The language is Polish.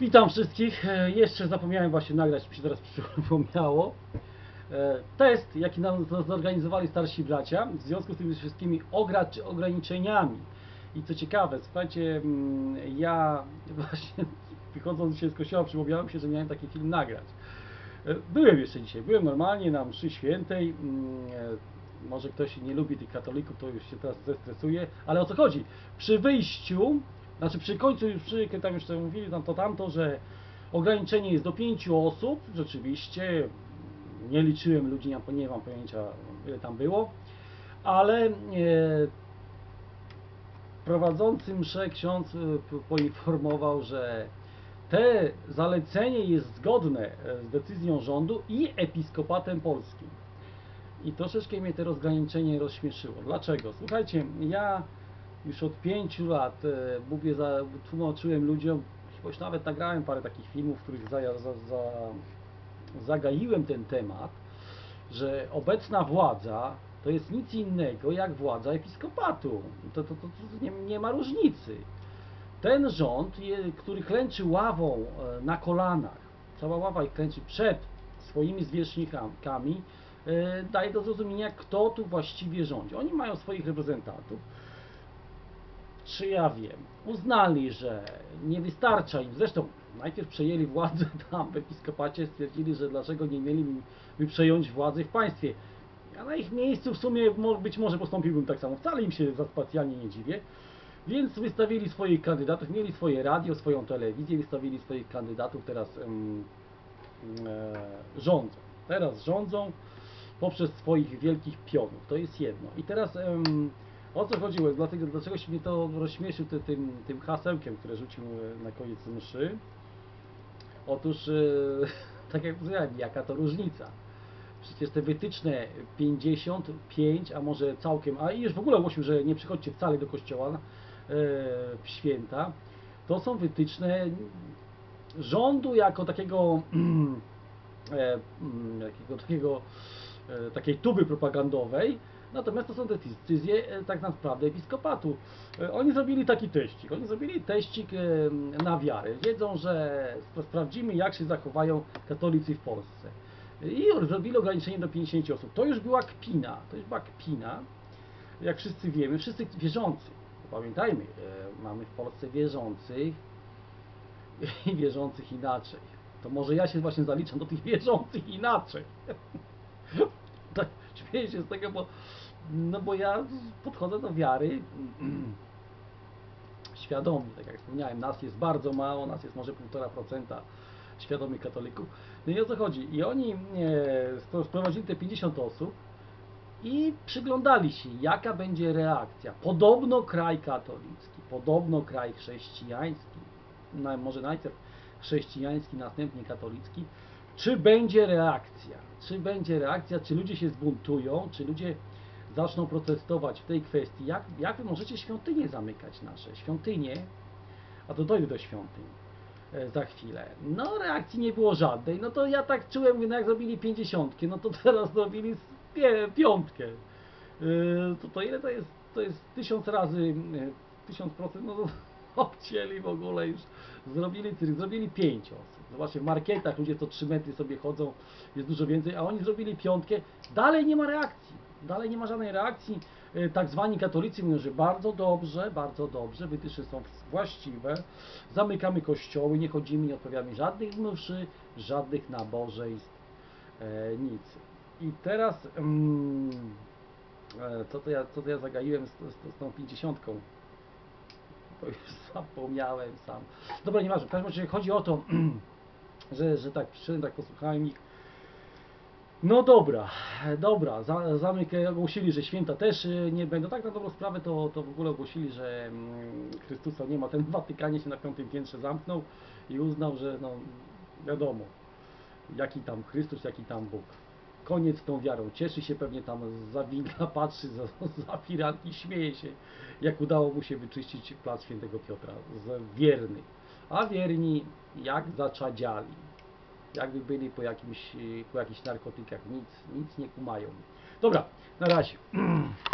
Witam wszystkich. E, Jeszcze zapomniałem właśnie nagrać, mi się teraz przypomniało. E, Test, jaki nam zorganizowali starsi bracia, w związku z tymi wszystkimi ogra- ograniczeniami. I co ciekawe, słuchajcie, mm, ja właśnie wychodząc dzisiaj z kościoła przypomniałem się, że miałem taki film nagrać. E, Byłem jeszcze dzisiaj, byłem normalnie na mszy świętej. mm, Może ktoś nie lubi tych katolików, to już się teraz zestresuje, ale o co chodzi? Przy wyjściu, znaczy przy końcu już przy, tam to mówili tam to tamto, że ograniczenie jest do pięciu osób, rzeczywiście nie liczyłem ludzi, nie, mam pojęcia ile tam było, ale e, prowadzący mszę ksiądz e, poinformował, że te zalecenie jest zgodne e, z decyzją rządu i episkopatem polskim. I troszeczkę mnie to rozgraniczenie rozśmieszyło. Dlaczego? Słuchajcie, ja już od pięciu lat e, mówię, za, tłumaczyłem ludziom, już nawet nagrałem parę takich filmów, w których za, za, za, zagaiłem ten temat, że obecna władza to jest nic innego jak władza episkopatu. To, to, to, to nie, nie ma różnicy. Ten rząd, który klęczy ławą e, na kolanach, cała ława ich klęczy przed swoimi zwierzchnikami, e, daje do zrozumienia, kto tu właściwie rządzi. Oni mają swoich reprezentantów. Czy ja wiem? Uznali, że nie wystarcza im. Zresztą najpierw przejęli władzę tam w episkopacie, stwierdzili, że dlaczego nie mieliby przejąć władzy w państwie. Ja na ich miejscu w sumie być może postąpiłbym tak samo. Wcale im się za specjalnie nie dziwię. Więc wystawili swoich kandydatów, mieli swoje radio, swoją telewizję, wystawili swoich kandydatów, teraz e, rządzą. Teraz rządzą poprzez swoich wielkich pionów. To jest jedno. I teraz o co chodziło? Dlatego, dlaczego się mnie to rozśmieszył ty, tym, tym hasełkiem, które rzucił e, na koniec mszy? Otóż, e, tak jak powiedziałem, jaka to różnica? Przecież te wytyczne 55, a może całkiem, a już w ogóle ogłosił, że nie przychodźcie wcale do kościoła e, w święta, to są wytyczne rządu jako takiego, mm, jakiego takiego takiej tuby propagandowej, natomiast to są decyzje e, tak naprawdę episkopatu. E, Oni zrobili taki teścik, oni zrobili teścik e, na wiarę. Wiedzą, że sp- sprawdzimy jak się zachowają katolicy w Polsce. I zrobili ograniczenie do 50 osób. To już była kpina, to już była kpina, jak wszyscy wiemy, wszyscy wierzący. Pamiętajmy, e, mamy w Polsce wierzących i wierzących inaczej. To może ja się właśnie zaliczam do tych wierzących inaczej. tak śmieję się z tego, bo, no bo ja podchodzę do wiary świadomie, tak jak wspomniałem, nas jest bardzo mało, nas jest może 1,5% świadomych katolików. No i o co chodzi? I oni e, spro- sprowadzili te 50 osób i przyglądali się, jaka będzie reakcja. Podobno kraj katolicki, podobno kraj chrześcijański, na, może najpierw chrześcijański, następnie katolicki, czy będzie reakcja? Czy będzie reakcja, czy ludzie się zbuntują, czy ludzie zaczną protestować w tej kwestii? Jak, jak wy możecie świątynie zamykać nasze? Świątynie, a to dojdę do świątyń e, za chwilę. No reakcji nie było żadnej, no to ja tak czułem, no jak zrobili pięćdziesiątkę, no to teraz zrobili piątkę. Yy, to, to ile to jest? To jest tysiąc razy, tysiąc procent, no to obcięli w ogóle już, zrobili, cyrk, zrobili pięć osób. Zobaczcie, w marketach ludzie to 3 metry sobie chodzą, jest dużo więcej, a oni zrobili piątkę, dalej nie ma reakcji, dalej nie ma żadnej reakcji. Yy, Tak zwani katolicy mówią, że bardzo dobrze, bardzo dobrze, wytyczne są właściwe, zamykamy kościoły, nie chodzimy, nie odprawiamy żadnych mszy, żadnych nabożeństw, e, nic. I teraz, mm, e, co, to ja, co to ja zagaiłem z, z, z tą pięćdziesiątką? Zapomniałem sam. Dobra, nieważne. W każdym razie chodzi o to, że, że tak przyszedłem, tak posłuchałem ich. No dobra, dobra, za, zamyk ogłosili, że święta też e, nie będą. Tak na dobrą sprawę to, to w ogóle ogłosili, że mm, Chrystusa nie ma. Ten Watykanie się na piątym piętrze zamknął i uznał, że no wiadomo, jaki tam Chrystus, jaki tam Bóg. Koniec tą wiarą. Cieszy się pewnie tam za patrzy za, za śmieje się, jak udało mu się wyczyścić plac świętego Piotra z wiernych. A wierni jak zaczadziali. Jakby byli po, jakimś, po jakichś narkotykach, nic, nic nie kumają. Dobra, na razie.